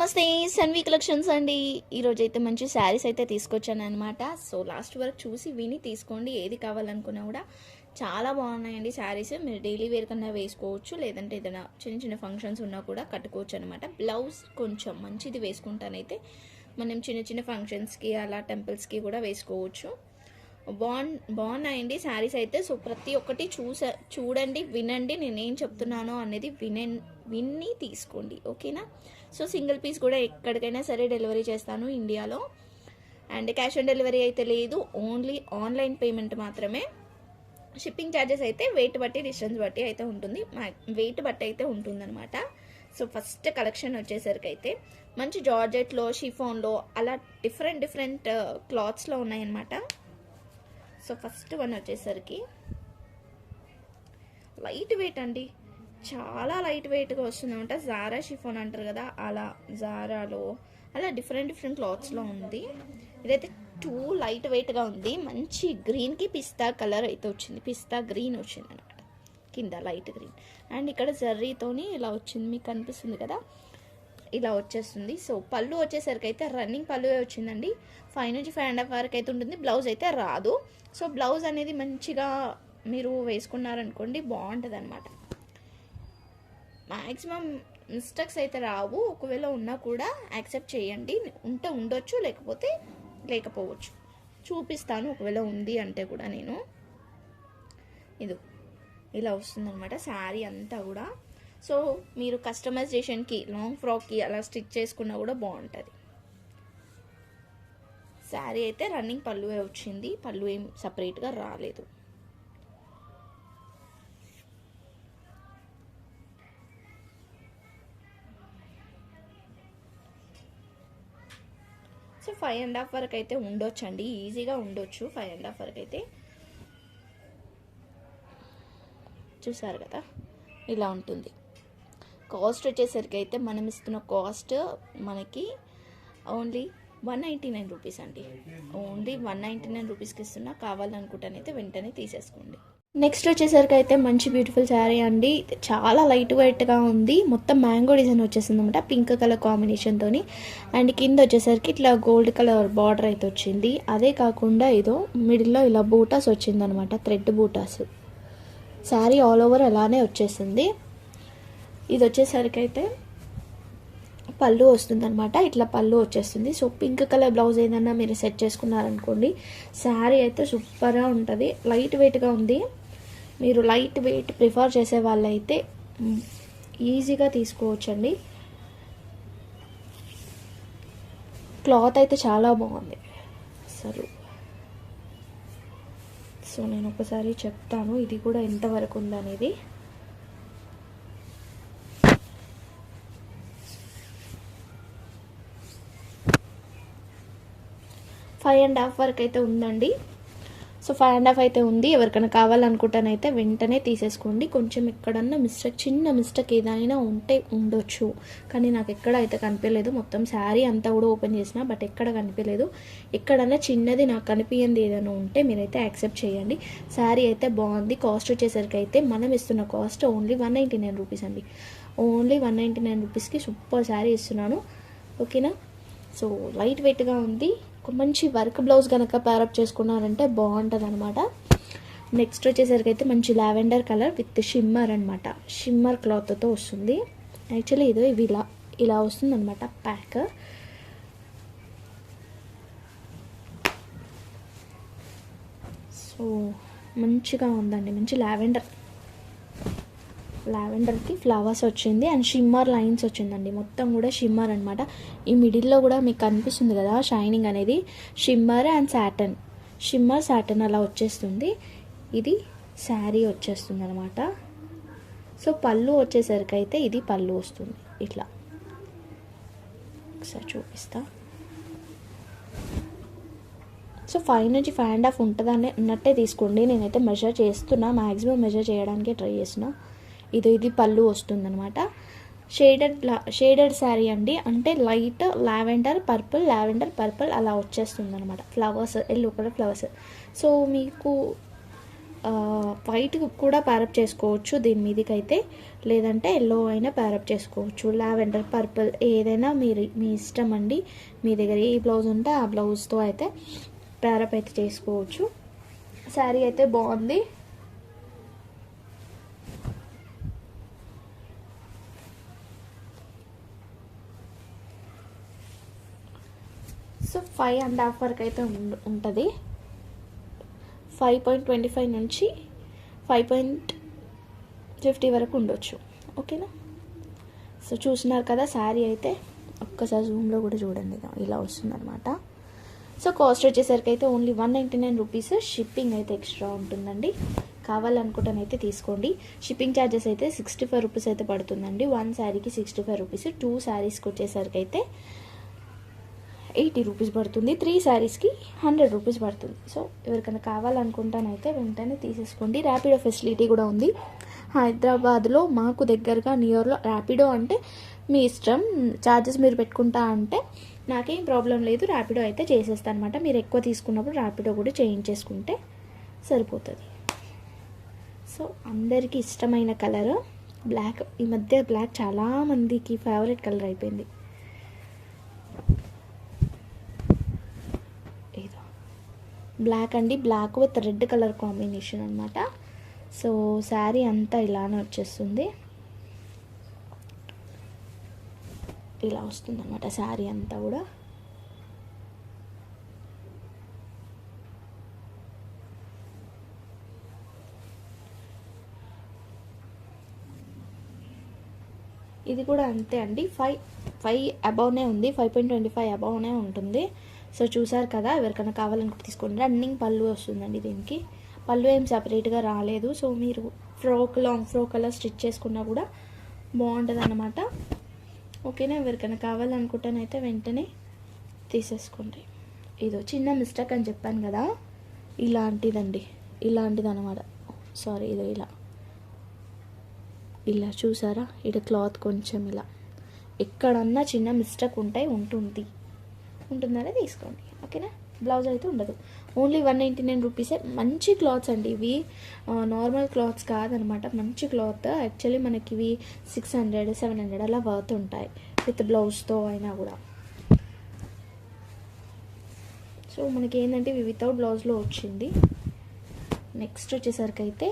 నమస్తే సన్వి కలెక్షన్స్ అండి. ఈరోజు అయితే మంచి శారీస్ అయితే తీసుకొచ్చాను అనమాట సో లాస్ట్ వరకు చూసి విని తీసుకోండి ఏది కావాలనుకున్నా కూడా. చాలా బాగున్నాయండి శారీస్. మీరు డైలీ వేర్ కన్నా వేసుకోవచ్చు లేదంటే ఏదైనా చిన్న చిన్న ఫంక్షన్స్ ఉన్నా కూడా కట్టుకోవచ్చు అనమాట బ్లౌజ్ కొంచెం మంచిది వేసుకుంటానైతే. మనం చిన్న చిన్న ఫంక్షన్స్కి అలా టెంపుల్స్కి కూడా వేసుకోవచ్చు. బాగున్ బాగున్నాయండి శారీస్ అయితే. సో ప్రతి ఒక్కటి చూస చూడండి వినండి నేనేం చెప్తున్నానో అనేది విన విన్ని తీసుకోండి. ఓకేనా? సో సింగిల్ పీస్ కూడా ఎక్కడికైనా సరే డెలివరీ చేస్తాను ఇండియాలో. అండ్ క్యాష్ ఆన్ డెలివరీ అయితే లేదు ఓన్లీ ఆన్లైన్ పేమెంట్ మాత్రమే. షిప్పింగ్ ఛార్జెస్ అయితే వెయిట్ బట్టి డిస్టెన్స్ బట్టి అయితే ఉంటుంది. వెయిట్ బట్టి అయితే ఉంటుందన్నమాట. సో ఫస్ట్ కలెక్షన్ వచ్చేసరికి అయితే మంచి జార్జెట్లో షిఫోన్లో అలా డిఫరెంట్ డిఫరెంట్ క్లాత్స్లో ఉన్నాయన్నమాట. సో ఫస్ట్ వన్ వచ్చేసరికి లైట్ వెయిట్ అండి. చాలా లైట్ వెయిట్గా వస్తుందన్నమాట. జారా షిఫోన్ అంటారు కదా అలా జారాలో అలా డిఫరెంట్ డిఫరెంట్ క్లాత్స్లో ఉంది. ఇదైతే టూ లైట్ వెయిట్గా ఉంది. మంచి గ్రీన్కి పిస్తా కలర్ అయితే వచ్చింది. పిస్తా గ్రీన్ వచ్చింది అనమాట కింద లైట్ గ్రీన్ అండ్ ఇక్కడ జర్రీతోని ఇలా వచ్చింది. మీకు కనిపిస్తుంది కదా? ఇలా వచ్చేస్తుంది. సో పళ్ళు వచ్చేసరికి అయితే రన్నింగ్ పళ్ళు వచ్చిందండి. ఫైవ్ నుంచి ఫైవ్ అండ్ హాఫ్ వరకు అయితే ఉంటుంది. బ్లౌజ్ అయితే రాదు. సో బ్లౌజ్ అనేది మంచిగా మీరు వేసుకున్నారనుకోండి బాగుంటుంది అనమాట మ్యాక్సిమం మిస్టేక్స్ అయితే రావు. ఒకవేళ ఉన్నా కూడా యాక్సెప్ట్ చేయండి. ఉంటే ఉండొచ్చు లేకపోతే లేకపోవచ్చు. చూపిస్తాను ఒకవేళ ఉంది అంటే కూడా నేను. ఇది ఇలా వస్తుందన్నమాట శారీ అంతా కూడా. సో మీరు కస్టమైజేషన్కి లాంగ్ ఫ్రాక్కి అలా స్టిచ్ చేసుకున్నా కూడా బాగుంటుంది. శారీ అయితే రన్నింగ్ పళ్ళువే వచ్చింది. పళ్ళు ఏం సపరేట్గా రాలేదు. ఫైవ్ అండ్ హాఫ్ వరకు అయితే ఉండొచ్చు అండి ఈజీగా ఉండొచ్చు ఫైవ్ అండ్ హాఫ్ వరకు అయితే. చూసారు కదా? ఇలా ఉంటుంది. కాస్ట్ వచ్చేసరికి అయితే మనం ఇస్తున్న కాస్ట్ మనకి only one ninety nine rupees అండి. ఓన్లీ వన్ నైంటీ నైన్ రూపీస్కి ఇస్తున్నా. కావాలనుకుంటానైతే వెంటనే తీసేసుకోండి. నెక్స్ట్ వచ్చేసరికి అయితే మంచి బ్యూటిఫుల్ శారీ అండి. చాలా లైట్ వెయిట్గా ఉంది. మొత్తం మ్యాంగో డిజైన్ వచ్చేసింది అనమాట పింక్ కలర్ కాంబినేషన్తో అండ్ కింద వచ్చేసరికి ఇట్లా గోల్డ్ కలర్ బార్డర్ అయితే వచ్చింది. అదే కాకుండా ఏదో మిడిల్లో ఇలా బూటాస్ వచ్చింది అనమాట థ్రెడ్ బూటాస్ శారీ ఆల్ ఓవర్ అలానే వచ్చేసింది. ఇది వచ్చేసరికి అయితే పళ్ళు వస్తుంది అనమాట ఇట్లా పళ్ళు వచ్చేస్తుంది. సో పింక్ కలర్ బ్లౌజ్ ఏదన్నా మీరు సెట్ చేసుకున్నారనుకోండి శారీ అయితే సూపర్గా ఉంటుంది. లైట్ వెయిట్గా ఉంది. మీరు లైట్ వెయిట్ ప్రిఫర్ చేసే వాళ్ళైతే ఈజీగా తీసుకోవచ్చండి. క్లాత్ అయితే చాలా బాగుంది. అసలు. సో నేను ఒకసారి చెప్తాను ఇది కూడా ఎంతవరకు ఉందనేది. ఫైవ్ అండ్ హాఫ్ వరకు అయితే ఉందండి. సో ఫైవ్ అండ్ హాఫ్ అయితే ఉంది. ఎవరికైనా కావాలనుకుంటానైతే వెంటనే తీసేసుకోండి. కొంచెం ఎక్కడన్నా మిస్టేక్ చిన్న మిస్టేక్ ఏదైనా ఉంటే ఉండొచ్చు. కానీ నాకు ఎక్కడ అయితే కనిపించలేదు. మొత్తం శారీ అంతా కూడా ఓపెన్ చేసిన బట్ ఎక్కడ కనిపించలేదు. ఎక్కడన్నా చిన్నది నాకు కనిపించింది ఏదైనా ఉంటే మీరైతే యాక్సెప్ట్ చేయండి. శారీ అయితే బాగుంది. కాస్ట్ వచ్చేసరికి అయితే మనం ఇస్తున్న cost only one ninety nine rupees అండి. ఓన్లీ వన్ నైంటీ నైన్ రూపీస్కి సూపర్ శారీ ఇస్తున్నాను. ఓకేనా? సో లైట్ వెయిట్గా ఉంది. ఒక మంచి వర్క్ బ్లౌజ్ కనుక ప్యారప్ చేసుకున్నారంటే బాగుంటుంది అనమాట నెక్స్ట్ వచ్చేసరికి అయితే మంచి లావెండర్ కలర్ విత్ షిమ్మర్ అనమాట షిమ్మర్ క్లాత్తో వస్తుంది. యాక్చువల్లీ ఇదో ఇవి ఇలా ఇలా వస్తుంది అనమాట ప్యాక్ సో మంచిగా ఉందండి. మంచి లావెండర్ లావెండర్కి ఫ్లవర్స్ వచ్చింది అండ్ షిమ్మర్ లైన్స్ వచ్చిందండి. మొత్తం కూడా షిమ్మర్ అనమాట ఈ మిడిల్లో కూడా మీకు కనిపిస్తుంది కదా షైనింగ్ అనేది? Shimmer and satin shimmer satin అలా వచ్చేస్తుంది. ఇది శారీ వచ్చేస్తుంది అనమాట సో పళ్ళు వచ్చేసరికి అయితే ఇది పళ్ళు వస్తుంది. ఇట్లా. ఒకసారి చూపిస్తా. సో ఫైవ్ నుంచి ఫైవ్ అండ్ హాఫ్ ఉంటుందని ఉన్నట్టే తీసుకోండి. నేనైతే మెజర్ చేస్తున్నా. మ్యాక్సిమం మెజర్ చేయడానికి ట్రై చేసిన ఇది ఇది పళ్ళు వస్తుందనమాట షేడెడ్ షేడెడ్ శారీ అండి. అంటే light lavender purple lavender purple అలా వచ్చేస్తుంది అనమాట flowers yellow colour flowers. So మీకు వైట్ కూడా ప్యారప్ చేసుకోవచ్చు దీని మీదకైతే. లేదంటే ఎల్లో అయినా ప్యారప్ చేసుకోవచ్చు. లావెండర్ పర్పుల్ ఏదైనా మీరు మీ ఇష్టం అండి. మీ దగ్గర ఏ బ్లౌజ్ ఉంటే ఆ బ్లౌజ్తో అయితే ప్యారప్ అయితే చేసుకోవచ్చు. శారీ అయితే బాగుంది సో ఫైవ్ అండ్ హాఫ్ వరకు అయితే ఉంటుంది. ఫైవ్ పాయింట్ ట్వంటీ ఫైవ్ నుంచి ఫైవ్ పాయింట్ ఫిఫ్టీ వరకు ఉండొచ్చు. ఓకేనా? సో చూసినారు కదా శారీ అయితే. ఒక్కసారి జూమ్లో కూడా చూడండి. ఇలా వస్తుందన్నమాట. సో కాస్ట్ వచ్చేసరికి అయితే only one ninety nine rupees shipping అయితే ఎక్స్ట్రా ఉంటుందండి. కావాలనుకుంటానైతే తీసుకోండి. షిప్పింగ్ ఛార్జెస్ అయితే సిక్స్టీ ఫైవ్ రూపీస్ అయితే పడుతుందండి. వన్ శారీకి సిక్స్టీ ఫైవ్ రూపీస్ టూ శారీస్కి వచ్చేసరికి అయితే ఎయిటీ రూపీస్ పడుతుంది. త్రీ శారీస్కి హండ్రెడ్ రూపీస్ పడుతుంది. సో ఎవరికైనా కావాలనుకుంటానైతే వెంటనే తీసేసుకోండి. ర్యాపిడో ఫెసిలిటీ కూడా ఉంది. హైదరాబాద్లో మాకు దగ్గరగా నియర్లో ర్యాపిడో అంటే మీ ఇష్టం. ఛార్జెస్ మీరు పెట్టుకుంటా అంటే నాకేం ప్రాబ్లం లేదు. ర్యాపిడో అయితే చేసేస్తాను అనమాట మీరు ఎక్కువ తీసుకున్నప్పుడు ర్యాపిడో కూడా చేయించేసుకుంటే సరిపోతుంది. సో అందరికీ ఇష్టమైన కలర్. బ్లాక్ ఈ మధ్య బ్లాక్ చాలా మందికి ఫేవరెట్ కలర్ అయిపోయింది ఇదో బ్లాక్ అండి. Black with red colour combination అనమాట సో శారీ అంతా ఇలానే వచ్చేస్తుంది. ఇలా వస్తుంది అనమాట శారీ అంతా కూడా. ఇది కూడా అంతే అండి. ఫైవ్ ఫైవ్ అబౌవ్నే ఉంది. ఫైవ్ పాయింట్ ట్వంటీ ఫైవ్ అబౌవ్నే ఉంటుంది. సో చూసారు కదా ఎవరికైనా కావాలనుకుంటే తీసుకోండి. రన్నింగ్ పళ్ళు వస్తుందండి దీనికి. పళ్ళు ఏం సపరేట్గా రాలేదు. సో మీరు ఫ్రాక్ లాంగ్ ఫ్రాక్ అలా స్టిచ్ చేసుకున్నా కూడా బాగుంటుంది అన్నమాట ఓకేనా? ఎవరికైనా కావాలనుకుంటేనైతే వెంటనే తీసేసుకోండి. ఇదో చిన్న మిస్టేక్ అని చెప్పాను కదా ఇలాంటిదండి. ఇలాంటిది అనమాట సారీ ఇదో ఇలా. ఇలా చూసారా? ఇటు క్లాత్ కొంచెం ఇలా. ఎక్కడన్నా చిన్న మిస్టేక్ ఉంటాయి ఉంటుంది. ఉంటుందనే తీసుకోండి. ఓకేనా? బ్లౌజ్ అయితే ఉండదు. ఓన్లీ వన్ నైంటీ నైన్ రూపీసే. మంచి క్లాత్స్ అండి ఇవి. నార్మల్ క్లాత్స్ కాదనమాట. మంచి క్లాత్. యాక్చువల్లీ మనకి ఇవి సిక్స్ హండ్రెడ్ సెవెన్ హండ్రెడ్ అలా వర్త్ ఉంటాయి. విత్ బ్లౌజ్తో అయినా కూడా. సో మనకి ఏంటంటే ఇవి వితౌట్ బ్లౌజ్లో వచ్చింది. నెక్స్ట్ వచ్చేసరికి అయితే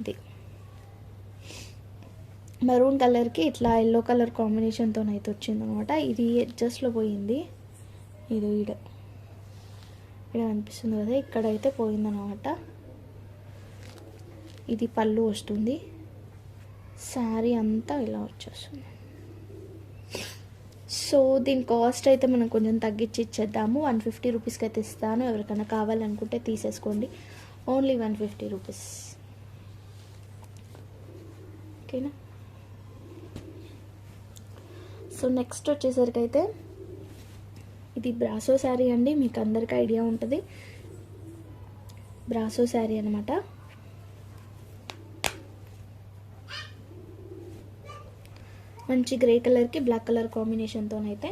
ఇది. మెరూన్ కలర్కి ఇట్లా ఎల్లో కలర్ కాంబినేషన్తో అయితే వచ్చింది అనమాట ఇది అడ్జస్ట్లో పోయింది. ఇది ఈడ. ఇక్కడ అనిపిస్తుంది కదా ఇక్కడైతే పోయిందనమాట. ఇది పళ్ళు వస్తుంది. శారీ అంతా ఇలా వచ్చేస్తుంది. సో దీని కాస్ట్ అయితే మనం కొంచెం తగ్గించి ఇచ్చేద్దాము. వన్ ఫిఫ్టీ రూపీస్కి అయితే ఇస్తాను. ఎవరికైనా కావాలనుకుంటే తీసేసుకోండి. Only one fifty rupees. ఓకేనా? సో నెక్స్ట్ వచ్చేసరికి అయితే ఇది బ్రాసో శారీ అండి మీకు అందరికీ ఐడియా ఉంటుంది. బ్రాసో శారీ అనమాట మంచి గ్రే కలర్కి బ్లాక్ కలర్ కాంబినేషన్తోనైతే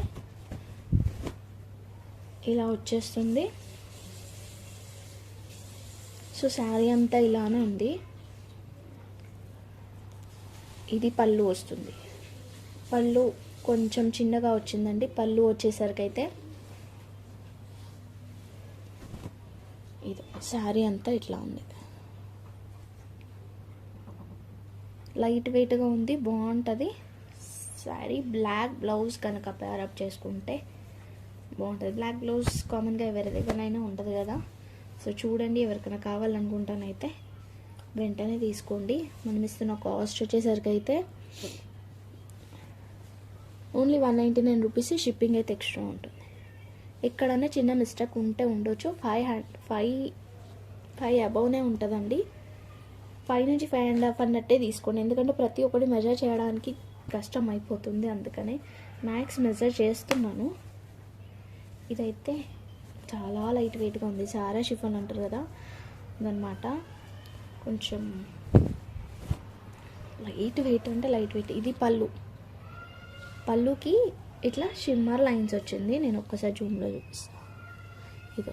ఇలా వచ్చేస్తుంది. సో శారీ అంతా ఇలానే ఉంది. ఇది పళ్ళు వస్తుంది. పళ్ళు కొంచెం చిన్నగా వచ్చిందండి. పళ్ళు వచ్చేసరికి అయితే ఇది శారీ అంతా ఇట్లా ఉంది. లైట్ వెయిట్గా ఉంది బాగుంటుంది. శారీ బ్లాక్ బ్లౌజ్ కనుక పేరప్ చేసుకుంటే బాగుంటుంది. బ్లాక్ బ్లౌజ్ కామన్గా ఎవరి దగ్గరైనా ఉంటుంది కదా. సో చూడండి ఎవరికైనా కావాలనుకుంటానైతే వెంటనే తీసుకోండి. మనం ఇస్తున్న కాస్ట్ వచ్చేసరికి అయితే only one ninety nine rupees shipping అయితే ఎక్స్ట్రా ఉంటుంది. ఎక్కడన్నా చిన్న మిస్టేక్ ఉంటే ఉండొచ్చు. ఫైవ్ హండ్ ఫైవ్ ఫైవ్ అబౌవ్నే ఉంటుందండి. ఫైవ్ నుంచి ఫైవ్ అండ్ హాఫ్ అన్నట్టే తీసుకోండి. ఎందుకంటే ప్రతి ఒక్కటి మెజర్ చేయడానికి కష్టం అయిపోతుంది అందుకనే మ్యాక్స్ మెజర్ చేస్తున్నాను. ఇదైతే చాలా లైట్ వెయిట్గా ఉంది. సారా షిఫన్ అంటారు కదా అదనమాట కొంచెం లైట్ వెయిట్ అంటే లైట్ వెయిట్ ఇది పళ్ళు. పళ్ళుకి ఇట్లా షిమ్మర్ లైన్స్ వచ్చింది. నేను ఒక్కసారి జూమ్లో చూపిస్తాను ఇదో.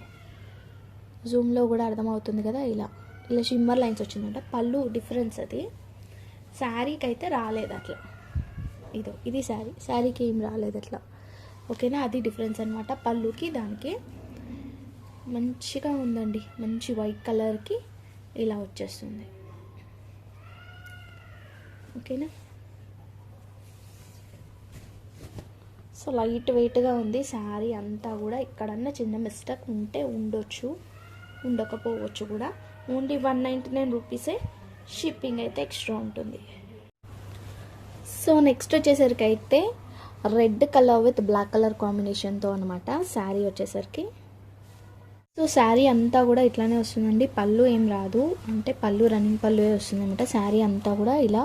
జూమ్లో కూడా అర్థమవుతుంది కదా ఇలా. ఇలా షిమ్మర్ లైన్స్ వచ్చిందంట. పళ్ళు డిఫరెన్స్ అది. శారీకి అయితే రాలేదు అట్లా. ఇదో. ఇది శారీ. శారీకి ఏం రాలేదు అట్లా. ఓకేనా? అది డిఫరెన్స్ అనమాట పళ్ళుకి దానికి మంచిగా ఉందండి. మంచి వైట్ కలర్కి ఇలా వచ్చేస్తుంది. ఓకేనా? సో లైట్ వెయిట్గా ఉంది. శారీ అంతా కూడా ఎక్కడన్నా చిన్న మిస్టేక్ ఉంటే ఉండొచ్చు. ఉండకపోవచ్చు కూడా. ఓన్లీ వన్ నైంటీ నైన్ రూపీసే షిప్పింగ్ అయితే ఎక్స్ట్రా ఉంటుంది. సో నెక్స్ట్ వచ్చేసరికి అయితే red colour with black colour కాంబినేషన్తో అనమాట శారీ వచ్చేసరికి. సో శారీ అంతా కూడా ఇట్లానే వస్తుందండి. పళ్ళు ఏం రాదు. అంటే పళ్ళు రన్నింగ్ పళ్ళు వస్తుంది అనమాట శారీ అంతా కూడా ఇలా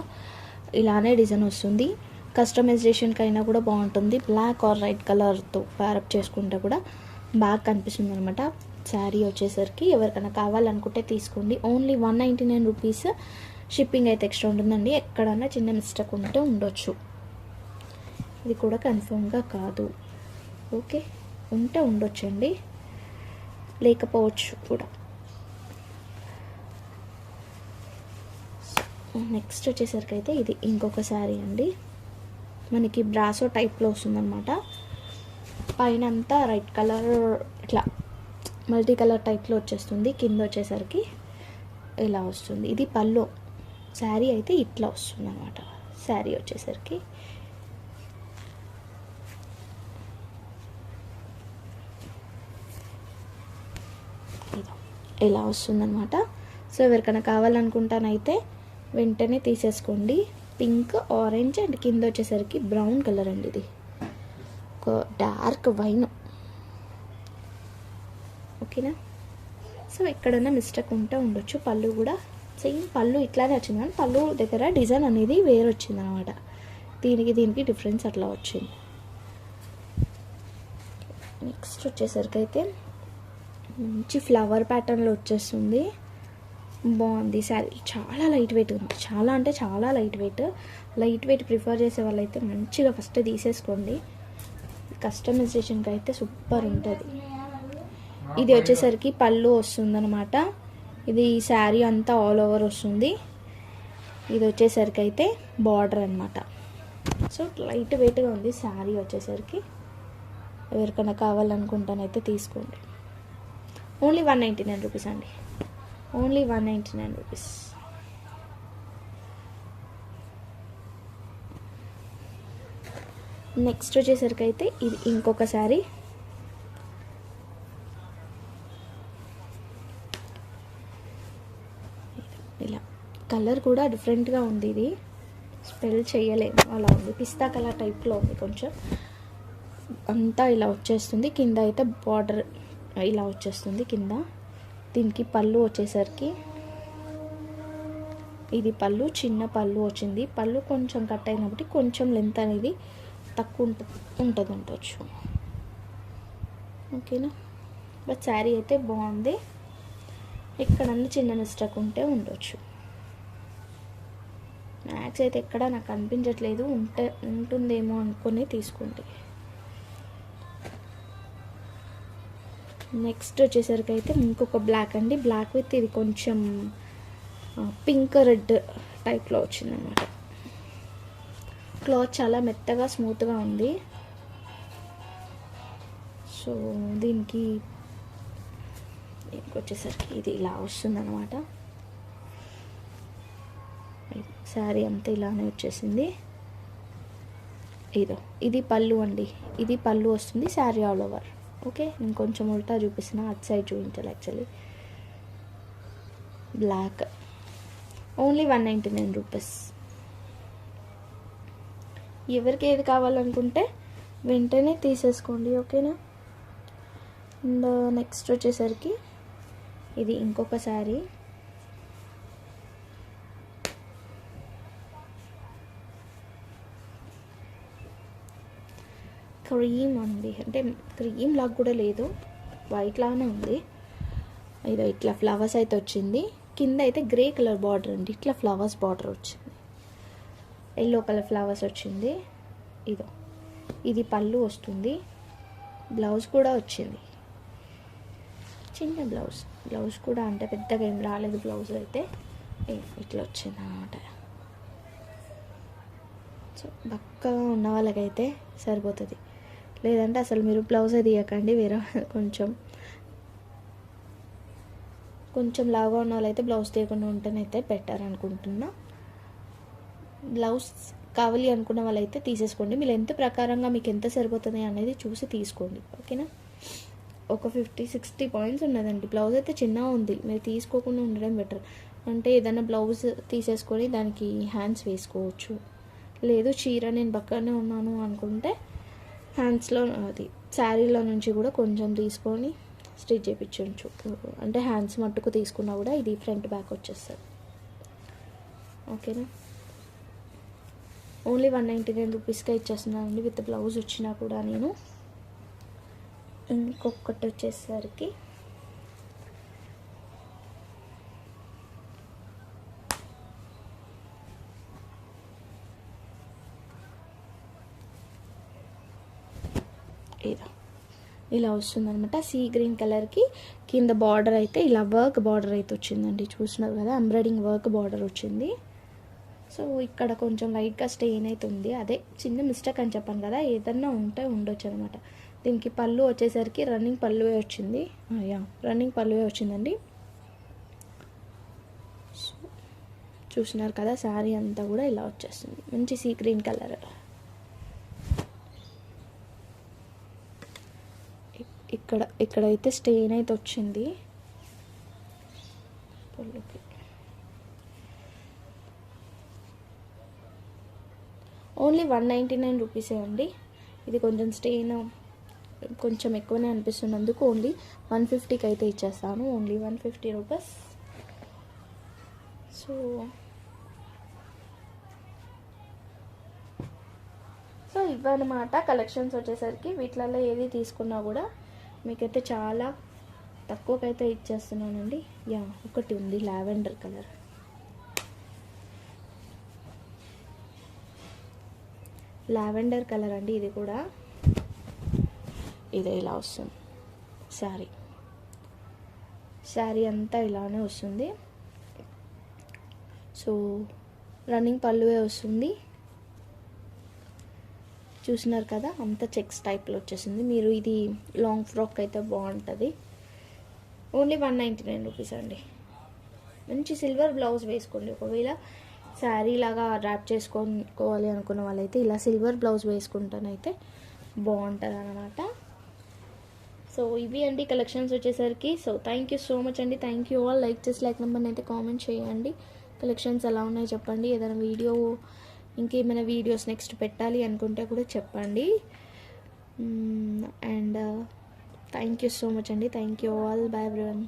ఇలానే డిజైన్ వస్తుంది. కస్టమైజేషన్కి అయినా కూడా బాగుంటుంది. బ్లాక్ ఆర్ రెడ్ కలర్తో ప్యారప్ చేసుకుంటే కూడా బాగా కనిపిస్తుంది అనమాట శారీ వచ్చేసరికి ఎవరికైనా కావాలనుకుంటే తీసుకోండి. Only one ninety nine rupees shipping అయితే ఎక్స్ట్రా ఉంటుందండి. ఎక్కడన్నా చిన్న మిస్టేక్ ఉంటే ఉండొచ్చు. ఇది కూడా కన్ఫర్మ్గా కాదు. ఓకే. ఉంటే ఉండొచ్చండి. లేకపోవచ్చు కూడా. నెక్స్ట్ వచ్చేసరికి అయితే ఇది ఇంకొక శారీ అండి. మనకి బ్రాసో టైప్లో వస్తుందన్నమాట. పైన అంతా రెడ్ కలర్ ఇట్లా మల్టీ కలర్ టైప్లో వచ్చేస్తుంది. కింద వచ్చేసరికి ఇలా వస్తుంది. ఇది పళ్ళు. శారీ అయితే ఇట్లా వస్తుంది అనమాట శారీ వచ్చేసరికి. ఇలా వస్తుందన్నమాట. సో ఎవరికైనా కావాలనుకుంటానైతే వెంటనే తీసేసుకోండి. పింక్ ఆరెంజ్ అండ్ కింద వచ్చేసరికి బ్రౌన్ కలర్ అండి ఇది. ఒక డార్క్ వైన్. ఓకేనా? సో ఎక్కడన్నా మిస్టేక్ ఉంటే ఉండొచ్చు. పళ్ళు కూడా సేమ్ పళ్ళు ఇట్లానే వచ్చింది. కానీ పళ్ళు దగ్గర డిజైన్ అనేది వేరు వచ్చింది అనమాట దీనికి దీనికి డిఫరెన్స్ అట్లా వచ్చింది. నెక్స్ట్ వచ్చేసరికి అయితే మంచి ఫ్లవర్ ప్యాటర్న్లో వచ్చేస్తుంది. బాగుంది శారీ. చాలా లైట్ వెయిట్ ఉంది. చాలా అంటే చాలా light weight light weight prefer చేసే వాళ్ళైతే మంచిగా ఫస్ట్ తీసేసుకోండి. కస్టమైజేషన్కి అయితే సూపర్ ఉంటుంది. ఇది వచ్చేసరికి పళ్ళు వస్తుందన్నమాట. ఇది శారీ అంతా ఆల్ ఓవర్ వస్తుంది. ఇది వచ్చేసరికి అయితే బార్డర్ అనమాట సో లైట్ వెయిట్గా ఉంది శారీ వచ్చేసరికి. ఎవరికైనా కావాలనుకుంటానైతే తీసుకోండి. Only one ninety nine rupees అండి. Only one ninety nine rupees next వచ్చేసరికి అయితే ఇది ఇంకొక శారీ. ఇలా కలర్ కూడా డిఫరెంట్గా ఉంది ఇది. స్పెల్ చేయలేము అలా ఉంది. పిస్తా కలర్ టైప్లో ఉంది కొంచెం. అంతా ఇలా వచ్చేస్తుంది. కింద అయితే బార్డర్ ఇలా వచ్చేస్తుంది కింద. దీనికి పళ్ళు వచ్చేసరికి ఇది పళ్ళు చిన్న పళ్ళు వచ్చింది. పళ్ళు కొంచెం కట్ అయినప్పటికీ కొంచెం లెంత్ అనేది తక్కువ ఉంటుంది ఉంటుంది ఉండొచ్చు. ఓకేనా? బట్ శారీ అయితే బాగుంది. ఎక్కడన్నా చిన్న మిస్టేక్ ఉంటే ఉండొచ్చు. మ్యాక్స్ అయితే ఎక్కడ నాకు అనిపించట్లేదు. ఉంటే ఉంటుందేమో అనుకొని తీసుకుంటే నెక్స్ట్ వచ్చేసరికి అయితే ఇంకొక బ్లాక్ అండి. బ్లాక్ విత్ ఇది కొంచెం పింక్ రెడ్ టైప్లో వచ్చిందనమాట క్లాత్ చాలా మెత్తగా స్మూత్గా ఉంది. సో దీనికి వచ్చేసరికి ఇది ఇలా వస్తుందన్నమాట. శారీ అంతా ఇలానే వచ్చేసింది. ఇదో ఇది పళ్ళు అండి. ఇది పళ్ళు వస్తుంది శారీ ఆల్ ఓవర్ ఓకే నేను కొంచెం ఉల్టా చూపిస్తున్నా అటు సైడ్ చూపించాలి actually black only one ninety nine rupees ఎవరికి ఏది కావాలనుకుంటే వెంటనే తీసేసుకోండి ఓకేనా? అండ్ నెక్స్ట్ వచ్చేసరికి ఇది ఇంకొక శారీ క్రీమ్ ఉంది అంటే క్రీమ్ లాగా కూడా లేదు. వైట్ లాగానే ఉంది. ఇదో ఇట్లా ఫ్లవర్స్ అయితే వచ్చింది. కింద అయితే గ్రే కలర్ బార్డర్ అండి. ఇట్లా ఫ్లవర్స్ బార్డర్ వచ్చింది. ఎల్లో కలర్ ఫ్లవర్స్ వచ్చింది. ఇదో. ఇది పళ్ళు వస్తుంది. బ్లౌజ్ కూడా వచ్చింది. చిన్న బ్లౌజ్ బ్లౌజ్ కూడా అంటే పెద్దగా ఏం రాలేదు బ్లౌజ్ అయితే. ఏ- ఇట్లా వచ్చింది అనమాట సో బక్కగా ఉన్న వాళ్ళకైతే సరిపోతుంది. లేదంటే అసలు మీరు బ్లౌజ్ తీయకండి వేరే కొంచెం కొంచెం లావుగా ఉన్న వాళ్ళైతే బ్లౌజ్ తీయకుండా ఉంటేనైతే బెటర్ అనుకుంటున్నా. బ్లౌజ్ కావాలి అనుకున్న వాళ్ళైతే తీసేసుకోండి. మీరు ఎంత ప్రకారంగా మీకు ఎంత సరిపోతుంది అనేది చూసి తీసుకోండి. ఓకేనా? ఒక ఫిఫ్టీ సిక్స్టీ పాయింట్స్ ఉన్నదండి. బ్లౌజ్ అయితే చిన్నగా ఉంది. మీరు తీసుకోకుండా ఉండడం బెటర్ అంటే ఏదైనా బ్లౌజ్ తీసేసుకొని దానికి హ్యాండ్స్ వేసుకోవచ్చు. లేదు చీర నేను పక్కనే ఉన్నాను అనుకుంటే హ్యాండ్స్లో అది శారీలో నుంచి కూడా కొంచెం తీసుకొని స్టిచ్ చేయించు అంటే హ్యాండ్స్ మట్టుకు తీసుకున్నా కూడా ఇది ఫ్రంట్ బ్యాక్ వచ్చేస్తుంది. ఓకేనా? ఓన్లీ వన్ నైంటీ నైన్ రూపీస్కే ఇచ్చేస్తున్నానండి విత్ బ్లౌజ్ వచ్చినా కూడా నేను. ఇంకొకటి వచ్చేసరికి ఇలా ఇలా వస్తుందన్నమాట. సీ గ్రీన్ కలర్కి కింద బార్డర్ అయితే ఇలా వర్క్ బార్డర్ అయితే వచ్చిందండి. చూసినారు కదా ఎంబ్రాయిడింగ్ వర్క్ బార్డర్ వచ్చింది. సో ఇక్కడ కొంచెం లైట్గా స్టెయిన్ అయితే ఉంది. అదే చిన్న మిస్టేక్ అని చెప్పాను కదా ఏదన్నా ఉంటే ఉండొచ్చు అనమాట దీనికి పళ్ళు వచ్చేసరికి రన్నింగ్ పళ్ళువే వచ్చింది. అయ్యా యా రన్నింగ్ పళ్ళువే వచ్చిందండి. సో చూసినారు కదా శారీ అంతా కూడా ఇలా వచ్చేస్తుంది. మంచి సీ గ్రీన్ కలర్. ఇక్కడ ఇక్కడైతే స్టెయిన్ అయితే వచ్చింది. పళ్ళుకి ఓన్లీ వన్ నైంటీ నైన్ రూపీసే అండి. ఇది కొంచెం స్టెయిన్ కొంచెం ఎక్కువనే అనిపిస్తున్నందుకు ఓన్లీ వన్ ఫిఫ్టీకి అయితే ఇచ్చేస్తాను. Only one fifty rupees. So so ఇవన్నమాట కలెక్షన్స్ వచ్చేసరికి వీటిలలో ఏది తీసుకున్నా కూడా మీకైతే చాలా తక్కువకైతే ఇచ్చేస్తున్నానండి. యా ఒకటి ఉంది లావెండర్ కలర్. లావెండర్ కలర్ అండి ఇది కూడా. ఇదే ఇలా వస్తుంది. శారీ. శారీ అంతా ఇలానే వస్తుంది. సో రన్నింగ్ పళ్ళువే వస్తుంది. చూసినారు కదా అంత చెక్స్ టైప్లో వచ్చేసింది. మీరు ఇది లాంగ్ ఫ్రాక్ అయితే బాగుంటుంది. Only one ninety nine rupees అండి. మంచి సిల్వర్ బ్లౌజ్ వేసుకోండి. ఒకవేళ శారీ లాగా ర్యాప్ చేసుకోవాలి అనుకున్న వాళ్ళైతే ఇలా సిల్వర్ బ్లౌజ్ వేసుకుంటానైతే బాగుంటుంది అనమాట సో ఇవి అండి కలెక్షన్స్ వచ్చేసరికి. So thank you so much అండి. థ్యాంక్ యూ ఆల్ లైక్ చేసి లైక్ నెంబర్ని అయితే కామెంట్ చేయండి. కలెక్షన్స్ ఎలా ఉన్నాయో చెప్పండి. ఏదైనా వీడియో ఇంకేమైనా వీడియోస్ నెక్స్ట్ పెట్టాలి అనుకుంటే కూడా చెప్పండి. And thank you so much అండి. Thank you all bye everyone